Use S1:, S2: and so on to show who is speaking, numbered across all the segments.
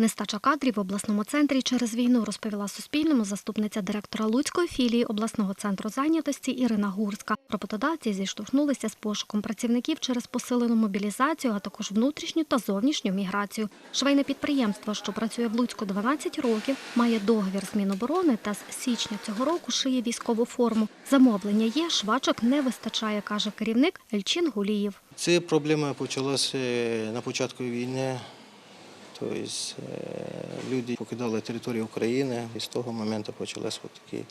S1: Нестача кадрів в обласному центрі через війну розповіла Суспільному заступниця директора Луцької філії обласного центру зайнятості Ірина Гурська. Роботодавці зіштовхнулися з пошуком працівників через посилену мобілізацію, а також внутрішню та зовнішню міграцію. Швейне підприємство, що працює в Луцьку 12 років, має договір з Міноборони та з січня цього року шиє військову форму. Замовлення є, швачок не вистачає, каже керівник Ельчин Гулієв.
S2: Ця проблема почалася на початку війни. Тобто е, люди покидали територію України і з того моменту почалась такий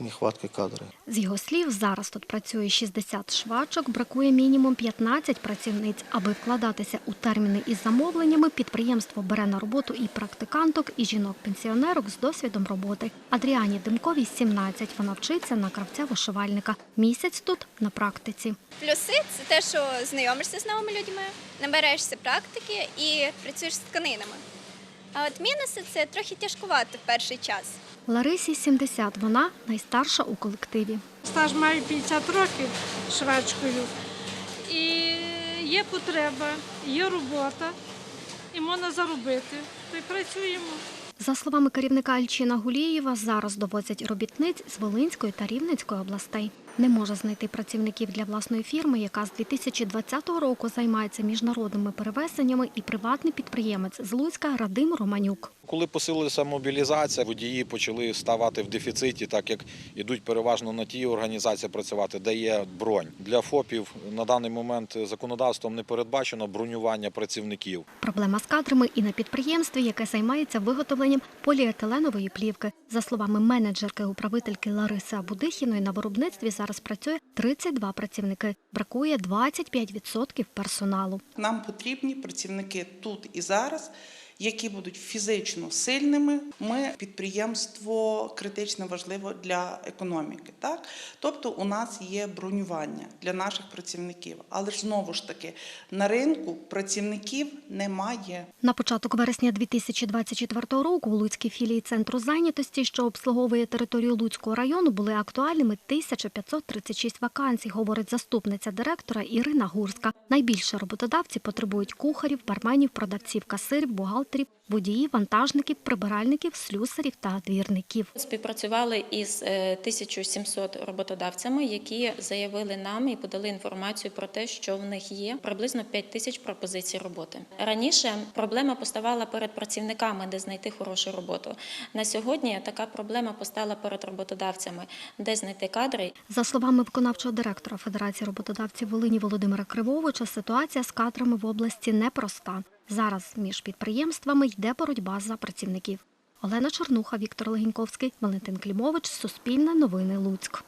S2: нехватки кадрів.
S1: З його слів, зараз тут працює 60 швачок, бракує мінімум 15 працівниць. Аби вкладатися у терміни із замовленнями, підприємство бере на роботу і практиканток, і жінок-пенсіонерок з досвідом роботи. Адріані Димковій 17. Вона вчиться на кравця-вишивальника. Місяць тут на практиці.
S3: Плюси це те, що знайомишся з новими людьми, набираєшся практики і працюєш з тканинами. А от мінуси це трохи тяжкувато в перший час.
S1: Ларисі 70. Вона найстарша у колективі.
S4: Стаж маю 50 років швачкою. І є потреба, є робота, і можна заробити. То й працюємо.
S1: За словами керівника Альчина Гулієва, зараз довозять робітниць з Волинської та Рівненської областей. Не може знайти працівників для власної фірми, яка з 2020 року займається міжнародними перевезеннями, і приватний підприємець з Луцька Радим Романюк.
S5: Коли посилилася мобілізація, водії почали ставати в дефіциті, так як ідуть переважно на ті організації працювати, де є бронь. Для ФОПів на даний момент законодавством не передбачено бронювання працівників.
S1: Проблема з кадрами і на підприємстві, яке займається виготовленням поліетиленової плівки. За словами менеджерки управительки Лариси Абудихіної, на виробництві зараз працює 32 працівники. Бракує 25% персоналу.
S6: Нам потрібні працівники тут і зараз, які будуть фізично сильними. Ми підприємство критично важливо для економіки. Так? Тобто у нас є бронювання для наших працівників. Але ж знову ж таки на ринку працівників немає.
S1: На початок вересня 2024 року у Луцькій філії центру зайнятості, що обслуговує територію Луцького району, були актуальними 1536 вакансій, говорить заступниця директора Ірина Гурська. Найбільше роботодавці потребують кухарів, барменів, продавців, касирів, бухгалтерів, водіїв, вантажників, прибиральників, слюсарів та двірників.
S7: Співпрацювали із е, 1700 роботодавцями, які заявили нам і подали інформацію про те, що в них є приблизно 5 тисяч пропозицій роботи. Раніше проблема поставала перед працівниками, де знайти хорошу роботу. На сьогодні така проблема постала перед роботодавцями, де знайти кадри.
S1: За словами виконавчого директора Федерації роботодавців Волині Володимира Кривовича, ситуація з кадрами в області непроста. Зараз між підприємствами йде боротьба за працівників. Олена Чернуха, Віктор Легіньковський, Валентин Клімович, Суспільне новини Луцьк.